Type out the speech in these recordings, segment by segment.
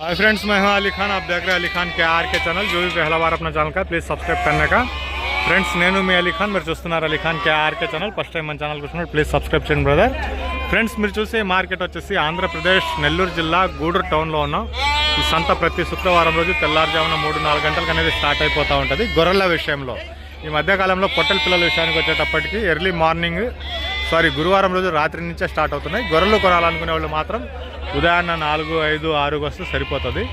Hi friends मैं हूं अली खान आप देख रहे हैं अली खान के आर के चैनल जो भी पहला बार अपना ఛానల్ का ప్లీజ్ సబ్స్క్రైబ్ करने का ఫ్రెండ్స్ నేను మీ అలీ ఖాన్ మీరు చూస్తున్నారు Ali Khan K RK channel first time మన ఛానల్ చూస్తున్నారు ప్లీజ్ సబ్స్క్రైబ్ చేయండి బ్రదర్ ఫ్రెండ్స్ మీరు చూసే మార్కెట్ వచ్చేసి ఆంధ్రప్రదేశ్ నెల్లూరు జిల్లా గూడూరు టౌన్లో ఉన్నాం ఈ సంత ప్రతి శుక్రవారం రోజు తెల్లారుజామున మూడు నాలుగు గంటలకు అనేది స్టార్ట్ అయిపోతూ ఉంటుంది గొర్రెల విషయంలో ఈ మధ్యకాలంలో పొట్టెల పిల్లల విషయానికి వచ్చేటప్పటికి ఎర్లీ మార్నింగ్ సారీ గురువారం రోజు రాత్రి నుంచే స్టార్ట్ అవుతున్నాయి. గొర్రెలు కొనాలనుకునే వాళ్ళు మాత్రం ఉదయాన్న నాలుగు ఐదు ఆరుకు వస్తే సరిపోతుంది.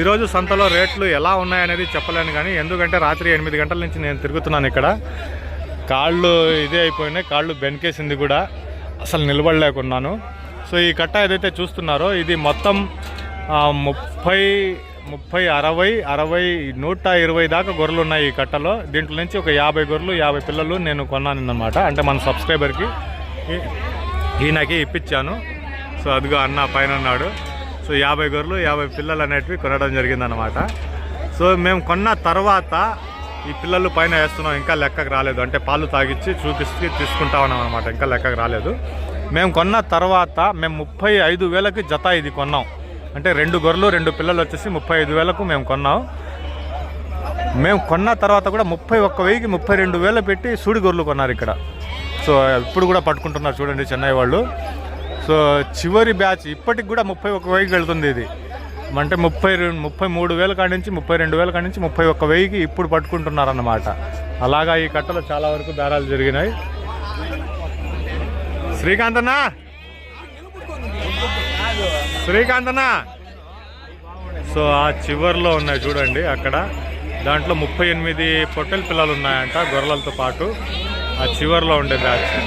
ఈరోజు సంతలో రేట్లు ఎలా ఉన్నాయనేది చెప్పలేను కానీ ఎందుకంటే రాత్రి ఎనిమిది గంటల నుంచి నేను తిరుగుతున్నాను ఇక్కడ. కాళ్ళు ఇదే అయిపోయినాయి కాళ్ళు బెనికేసింది కూడా. అసలు నిలబడలేకున్నాను. సో ఈ కట్ట ఏదైతే చూస్తున్నారో ఇది మొత్తం ముప్పై ముప్పై అరవై అరవై నూట ఇరవై దాకా గొర్రెలు ఉన్నాయి ఈ కట్టలో. దీంట్లో నుంచి ఒక యాభై గొర్రెలు యాభై పిల్లలు నేను కొన్నాను అనమాట అంటే మన సబ్స్క్రైబర్కి ఈ- ఈయనకి ఇప్పించాను సో అదిగో అన్న పైన ఉన్నాడు సో యాభై గొర్రెలు యాభై పిల్లలు అనేటివి కొనడం జరిగిందనమాట సో మేము కొన్న తర్వాత ఈ పిల్లలు పైన వేస్తున్నాం. ఇంకా లెక్కకు రాలేదు. అంటే పాలు తాగిచ్చి చూపిస్తే తీసుకుంటా ఉన్నాం అనమాట ఇంకా లెక్కకు రాలేదు. మేము కొన్న తర్వాత మేము ముప్పై ఐదు వేలకి జత ఇది కొన్నాం. అంటే రెండు గొర్రెలు రెండు పిల్లలు వచ్చేసి ముప్పై ఐదు వేలకు మేము కొన్నాం. మేము కొన్న తర్వాత కూడా ముప్పై ఒక్క వెయ్యికి ముప్పై రెండు వేలు పెట్టి సూడి గొర్రెలు కొన్నారు ఇక్కడ. సో ఇప్పుడు కూడా పట్టుకుంటున్నారు చూడండి చెన్నై వాళ్ళు. సో చివరి బ్యాచ్ ఇప్పటికి కూడా ముప్పై ఒక్క వెయ్యికి వెళ్తుంది ఇది. అంటే ముప్పై రెండు ముప్పై మూడు వేల కాడి నుంచి ముప్పై రెండు వేల కాడి నుంచి ముప్పై ఒక్క వెయ్యికి ఇప్పుడు పట్టుకుంటున్నారన్నమాట. అలాగా ఈ కట్టలో చాలా వరకు దారాలు జరిగినాయి. శ్రీకాంతనా సో ఆ చివర్లో ఉన్నాయి చూడండి అక్కడ. దాంట్లో ముప్పై ఎనిమిది పొట్టెల పిల్లలు ఉన్నాయంట గొర్రెలతో పాటు. ఆ చివర్లో ఉండే బ్యాచ్.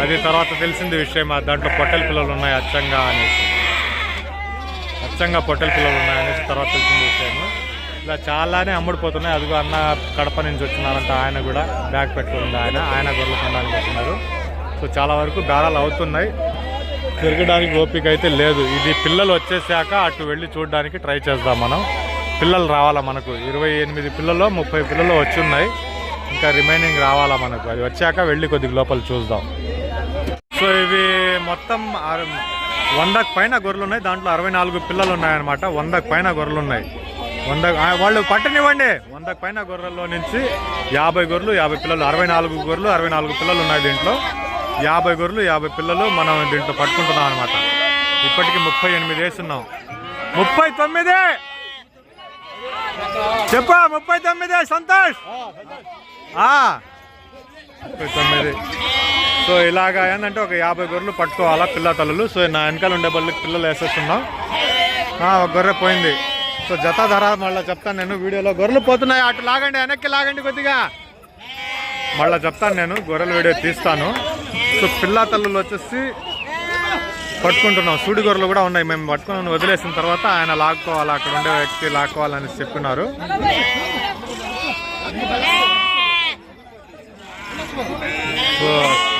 అది తర్వాత తెలిసింది విషయం ఆ దాంట్లో పొట్టెల పిల్లలు ఉన్నాయి అచ్చంగా అనేసి. అచ్చంగా పొట్టెల పిల్లలు ఉన్నాయి అనేసి తర్వాత తెలిసింది విషయం. ఇలా చాలానే అమ్ముడుపోతున్నాయి. అదిగో అన్న కడప నుంచి వచ్చినారంట ఆయన కూడా. బ్యాగ్ పెట్టుకుంది ఆయన. ఆయన గొర్రెలు కొనడానికి వస్తున్నారు. సో చాలా వరకు బేరాలు అవుతున్నాయి. తిరగడానికి ఓపిక అయితే లేదు. ఇది పిల్లలు వచ్చేసాక అటు వెళ్ళి చూడడానికి ట్రై చేద్దాం మనం. పిల్లలు రావాలా మనకు? ఇరవై ఎనిమిది పిల్లలు ముప్పై పిల్లలు వచ్చి ఉన్నాయి ఇంకా రిమైనింగ్ రావాలా మనకు? అది వచ్చాక వెళ్ళి కొద్దిగా లోపల చూద్దాం. సో ఇవి మొత్తం వందకు పైన గొర్రెలు ఉన్నాయి దాంట్లో అరవై నాలుగు పిల్లలు ఉన్నాయన్నమాట వందకు పైన గొర్రెలు ఉన్నాయి వంద వాళ్ళు పట్టనివ్వండి. వందకు పైన గొర్రెల్లో నుంచి యాభై గొర్రెలు యాభై పిల్లలు అరవై నాలుగు గొర్రెలు అరవై నాలుగు పిల్లలు ఉన్నాయి దీంట్లో. యాభై గొర్రెలు యాభై పిల్లలు మనం దీంట్లో పట్టుకుంటున్నాం అనమాట ఇప్పటికి ముప్పై ఎనిమిది వేస్తున్నాం ముప్పై తొమ్మిది! చెప్పా ముప్పై తొమ్మిది సంతోష్! ముప్పై తొమ్మిది. సో ఇలాగా ఏంటంటే ఒక యాభై గొర్రెలు పట్టుకోవాలా పిల్ల తల్లులు. సో నా వెనకాల ఉండే బళ్ళకి పిల్లలు వేసేస్తున్నాం. ఒక గొర్రె పోయింది. సో జత ధర మళ్ళీ చెప్తాను నేను వీడియోలో. గొర్రెలు పోతున్నాయి అటు లాగండి వెనక్కి లాగండి కొద్దిగా. మళ్ళీ చెప్తాను నేను గొర్రెల వీడియో తీస్తాను. సో పిల్లా తల్లులు వచ్చేసి పట్టుకుంటున్నాం. సూడిగొర్రలు కూడా ఉన్నాయి. మేము పట్టుకుని వదిలేసిన తర్వాత ఆయన లాక్కోవాలి అక్కడ ఉండే వ్యక్తి లాక్కోవాలని చెప్పినారు. సో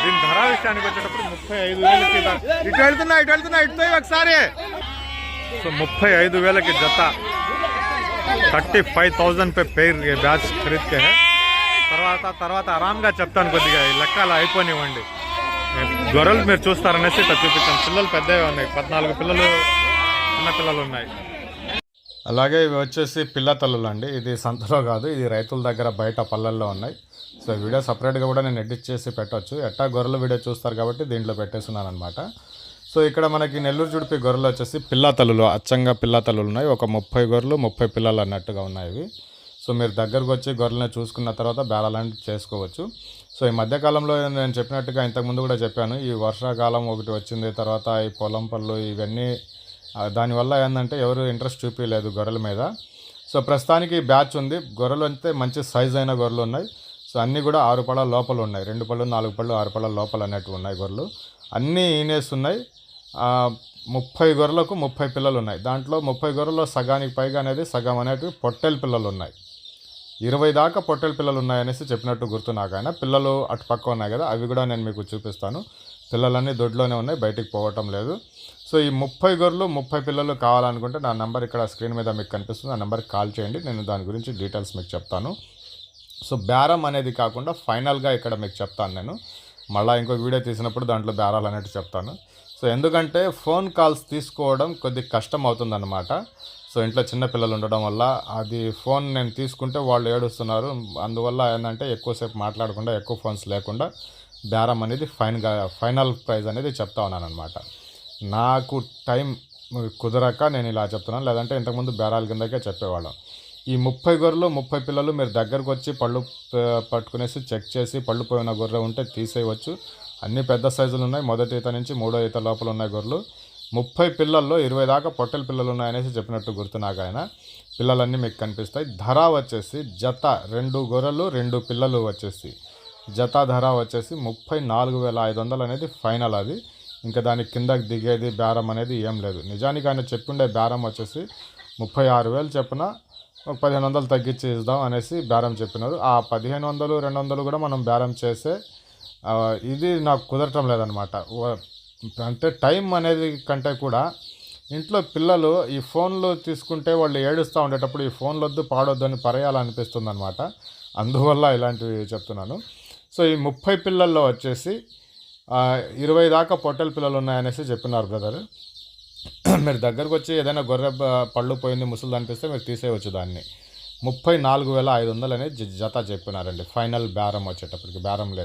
దీని ధర విషయానికి వచ్చేటప్పుడు ముప్పై ఐదు వేలకి ఇటు వెళ్తున్నా ఇటు వెళ్తున్నా ఇటు ఒకసారి. సో ముప్పై ఐదు వేలకి జత. Thirty five thousand per pair batch ఖరీద్ తర్వాత తర్వాత ఆరామ్గా చెప్తాను కొద్దిగా. ఈ లెక్కలు అయిపోనివ్వండి. గొర్రెలు మీరు చూస్తారనేసి ఇట్లా చూపించాను పిల్లలు పెద్దవి ఉన్నాయి. పద్నాలుగు పిల్లలు చిన్న పిల్లలు ఉన్నాయి. అలాగే ఇవి వచ్చేసి పిల్ల తల్లులు అండి. ఇది సంతలో కాదు ఇది రైతుల దగ్గర బయట పల్లెల్లో ఉన్నాయి. సో వీడియో సపరేట్గా కూడా నేను ఎడిట్ చేసి పెట్టొచ్చు. ఎట్టా గొర్రెల వీడియో చూస్తారు కాబట్టి దీంట్లో పెట్టేస్తున్నాను అనమాట సో ఇక్కడ మనకి నెల్లూరు జుడిపి గొర్రెలు వచ్చేసి పిల్ల తల్లులు అచ్చంగా పిల్ల తల్లులు ఉన్నాయి. ఒక ముప్పై గొర్రెలు ముప్పై పిల్లలు అన్నట్టుగా ఉన్నాయి ఇవి. సో మీరు దగ్గరకు వచ్చి గొర్రెలను చూసుకున్న తర్వాత బేరాలాంటి చేసుకోవచ్చు. సో ఈ మధ్యకాలంలో నేను చెప్పినట్టుగా ఇంతకుముందు కూడా చెప్పాను. ఈ వర్షాకాలం ఒకటి వచ్చింది తర్వాత ఈ పొలం పళ్ళు ఇవన్నీ దానివల్ల ఏంటంటే ఎవరు ఇంట్రెస్ట్ చూపించలేదు గొర్రెల మీద. సో ప్రస్తుతానికి బ్యాచ్ ఉంది. గొర్రెలు అంటే మంచి సైజ్ అయిన గొర్రెలు ఉన్నాయి. సో అన్నీ కూడా ఆరు పళ్ళ లోపల ఉన్నాయి. రెండు పళ్ళు నాలుగు పళ్ళు ఆరు పళ్ళ లోపల అనేటివి ఉన్నాయి గొర్రెలు. అన్నీ ఈనేస్తున్నాయి ఉన్నాయి. ముప్పై గొర్రెలకు ముప్పై పిల్లలు ఉన్నాయి. దాంట్లో ముప్పై గొర్రెల్లో సగానికి పైగా అనేది సగం అనేటివి పొట్టెల పిల్లలు ఉన్నాయి. ఇరవై దాకా పొట్టెల పిల్లలు ఉన్నాయనేసి చెప్పినట్టు గుర్తు నాకు ఆయన పిల్లలు అటు పక్క ఉన్నాయి కదా అవి కూడా నేను మీకు చూపిస్తాను. పిల్లలన్నీ దొడ్లోనే ఉన్నాయి బయటికి పోవటం లేదు. సో ఈ ముప్పై గొర్రెలు ముప్పై పిల్లలు కావాలనుకుంటే నా నెంబర్ ఇక్కడ స్క్రీన్ మీద మీకు కనిపిస్తుంది. ఆ నెంబర్కి కాల్ చేయండి నేను దాని గురించి డీటెయిల్స్ మీకు చెప్తాను. సో బేరం అనేది కాకుండా ఫైనల్గా ఇక్కడ మీకు చెప్తాను నేను. మళ్ళీ ఇంకో వీడియో తీసినప్పుడు దాంట్లో బేరాలు అనేవి చెప్తాను. సో ఎందుకంటే ఫోన్ కాల్స్ తీసుకోవడం కొద్ది కష్టం అవుతుందన్నమాట సో ఇంట్లో చిన్న పిల్లలు ఉండడం వల్ల అది ఫోన్ నేను తీసుకుంటే వాళ్ళు ఏడుస్తున్నారు. అందువల్ల ఏంటంటే ఎక్కువసేపు మాట్లాడకుండా ఎక్కువ ఫోన్స్ లేకుండా బేరం అనేది ఫైన్గా ఫైనల్ ప్రైజ్ అనేది చెప్తా ఉన్నాను అనమాట నాకు టైం కుదరక నేను ఇలా చెప్తున్నాను. లేదంటే ఇంతకుముందు బేరాల కిందకే చెప్పేవాళ్ళం. ఈ ముప్పై గొర్రెలు ముప్పై పిల్లలు మీరు దగ్గరకు వచ్చి పళ్ళు పట్టుకునేసి చెక్ చేసి పళ్ళు పోయిన గొర్రె ఉంటే తీసేయవచ్చు. అన్ని పెద్ద సైజులు ఉన్నాయి. మొదటి ఈత నుంచి మూడో ఈత లోపల ఉన్నాయి గొర్రెలు. ముప్పై పిల్లల్లో ఇరవై దాకా పొట్టెల పిల్లలు ఉన్నాయనేసి చెప్పినట్టు గుర్తు నాకు ఆయన. పిల్లలన్నీ మీకు కనిపిస్తాయి. ధర వచ్చేసి జత రెండు గొర్రెలు రెండు పిల్లలు వచ్చేసి. జత ధర వచ్చేసి ముప్పై నాలుగు వేల ఐదు వందలు అనేది ఫైనల్ అది. ఇంకా దాని కిందకి దిగేది బేరం అనేది ఏం లేదు. నిజానికి ఆయన చెప్పిండే బేరం వచ్చేసి ముప్పై ఆరు వేలు చెప్పున ఒక పదిహేను వందలు తగ్గించి ఇద్దాం అనేసి బేరం చెప్పినారు. ఆ పదిహేను వందలు రెండు వందలు కూడా మనం బేరం చేసే ఇది నాకు కుదరటం లేదనమాట. అంటే టైం అనేది కంటే కూడా ఇంట్లో పిల్లలు ఈ ఫోన్లు తీసుకుంటే వాళ్ళు ఏడుస్తూ ఉండేటప్పుడు ఈ ఫోన్లు వద్దు పాడొద్దు అని పరేయాలనిపిస్తుంది అనమాట అందువల్ల ఇలాంటివి చెప్తున్నాను. సో ఈ ముప్పై పిల్లల్లో వచ్చేసి ఇరవై దాకా పొట్టెల పిల్లలు ఉన్నాయనేసి చెప్పినారు బ్రదర్. మీరు దగ్గరకు వచ్చి ఏదైనా గొర్రె పళ్ళు పోయింది ముసలు అనిపిస్తే మీరు తీసేయవచ్చు దాన్ని. ముప్పై నాలుగు వేల ఐదు వందలు అనేది జత చెప్పినారండి. ఫైనల్ బేరం వచ్చేటప్పటికి బేరం లేదు.